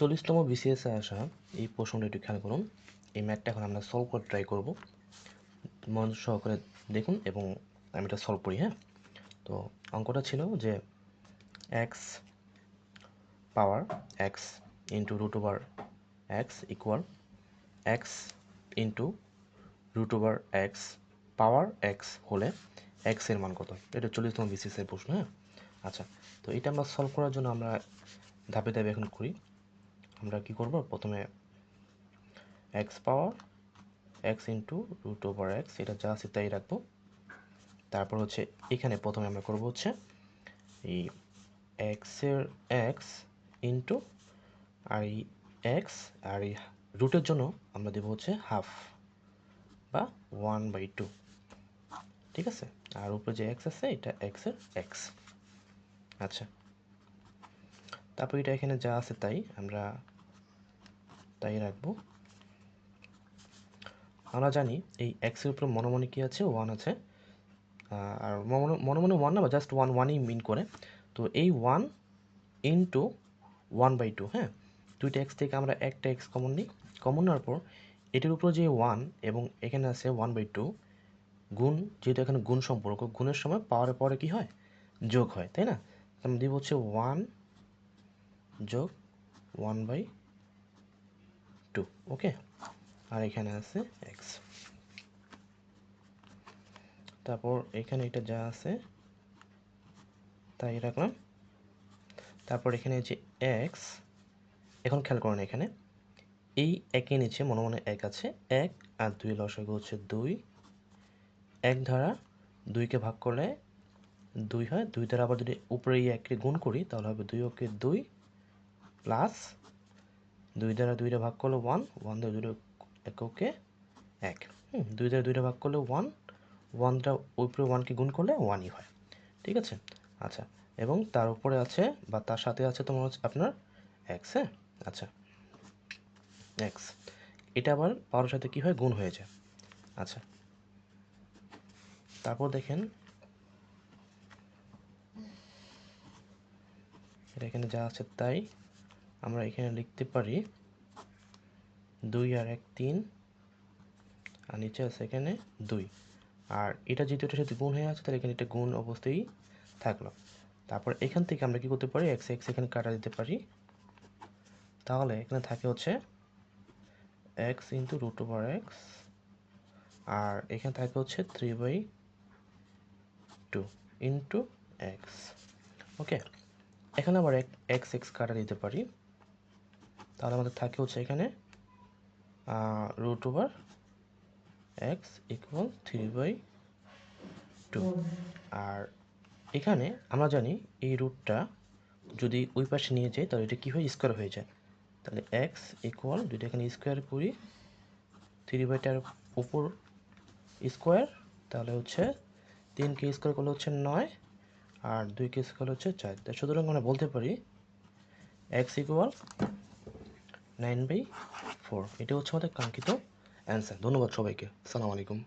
চল্লিশতম বিসিএসে আসা এই প্রশ্নটা একটু খেয়াল করুন। এই ম্যাথটা এখন আমরা সলভ করে ট্রাই করব। মন সহকারে দেখুন এবং আমি এটা সলভ করি হ্যাঁ? তো অঙ্কটা ছিল যে x power x into root over x equal x into root over x power x হলে এক্সের মান কত? এটা চল্লিশতম বিসিএসের প্রশ্ন হ্যাঁ? আচ্ছা তো এটা আমরা সলভ করার জন্য আমরা ধাপে ধাপে এখন করি। আমরা কি করব? প্রথমে x power x into root over x এটা যা আছে তাই রাখব। তারপর হচ্ছে এখানে প্রথমে আমরা করব হচ্ছে এই এক্সের এক্স ইন্টু আর এই এক্স আর এই রুটের জন্য আমরা দেবো হচ্ছে হাফ বা ওয়ান বাই টু ঠিক আছে? আর উপরে যে এক্স আছে, এটা এক্সের এক্স আচ্ছা। তারপর এটা এখানে যা আছে তাই আমরা তাই রাখব। আমরা জানি এই এক্সের উপরে মনে মনে কী আছে? ওয়ান আছে। আর মনে মনে মনে ওয়ান না বা জাস্ট ওয়ান ওয়ানই মিন করে। তো এই one into one by two হ্যাঁ? দুইটা এক্স থেকে আমরা একটা এক্স কমন নিই। কমন নেওয়ার পর এটির উপর যে ওয়ান এবং এখানে আছে ওয়ান বাই টু গুণ, যেহেতু এখানে গুণ সম্পর্ক, গুণের সময় পাওয়ারে পরে কি হয়? যোগ হয়, তাই না? আমরা দিব হচ্ছে ওয়ান যোগ ওয়ান বাই টু, ওকে? আর এখানে আছে এক্স। তারপর এখানে এটা যা আছে, তাই রাখলাম। তারপর এখানে যে এক্স, এখন খেয়াল করেন এখানে, এই একের নিচে মনে মনে এক আছে, এক আর দুই লসাগু হচ্ছে দুই। এক ধারা দুইকে ভাগ করলে দুই হয়, দুই দ্বারা আবার যদি উপরে এই এককে গুণ করি, তাহলে হবে দুই ওকে দুই। প্লাস দুই দ্বারা দুইটা ভাগ করলে ওয়ান ওয়ান দ্বারা দুইটা এককে এক। হুম, দুই দ্বারা দুইটা ভাগ করলে ওয়ান ওয়ান দ্বারা উপরে ওয়ানকে গুণ করলে ওয়ানই হয়। ঠিক আছে? আচ্ছা এবং তার উপরে আছে বা তার সাথে আছে তোমার হচ্ছে আপনার এক্স হ্যাঁ? আচ্ছা এক্স এটা আবার পাওয়ার সাথে কী হয়? গুণ হয়ে যায়। আচ্ছা তারপর দেখেন। এটা এখানে যা আছে তাই। আমরা এখানে লিখতে পারি দুই আর এক তিন, আর নিচে আছে এখানে দুই। আর এটা যেহেতু এটার সাথে গুণ হয়ে আছে তাহলে এখানে এটা গুণ অবস্থায় থাকল। তারপর এখান থেকে আমরা কি করতে পারি? এক্স এক্স এখানে কাটা দিতে পারি। তাহলে এখানে থাকে হচ্ছে x into root over x আর এখানে থাকে হচ্ছে three by two into x okay এখানে আবার এক্স এক্স কাটা দিতে পারি। তাহলে আমাদের থাকে হচ্ছে এখানে root over x equal three by two আর এখানে আমরা জানি এই রুটটা যদি ওই পাশে নিয়ে যাই, তাহলে এটা কী হয় স্কোয়ার হয়ে যায়। তাহলে এক্স ইকুয়াল যদি এখানে স্কোয়ার করি থ্রি বাইটার উপর স্কোয়ার তাহলে হচ্ছে তিনকে স্কোয়ার করলে হচ্ছে নয়, আর দুইকে স্কোয়ার হচ্ছে চার। সুতরাং আমরা বলতে পারি x equal nine by four. এটা হচ্ছে আমাদের কাঙ্ক্ষিত অ্যান্সার ধন্যবাদ সবাইকে। সালাম আলাইকুম।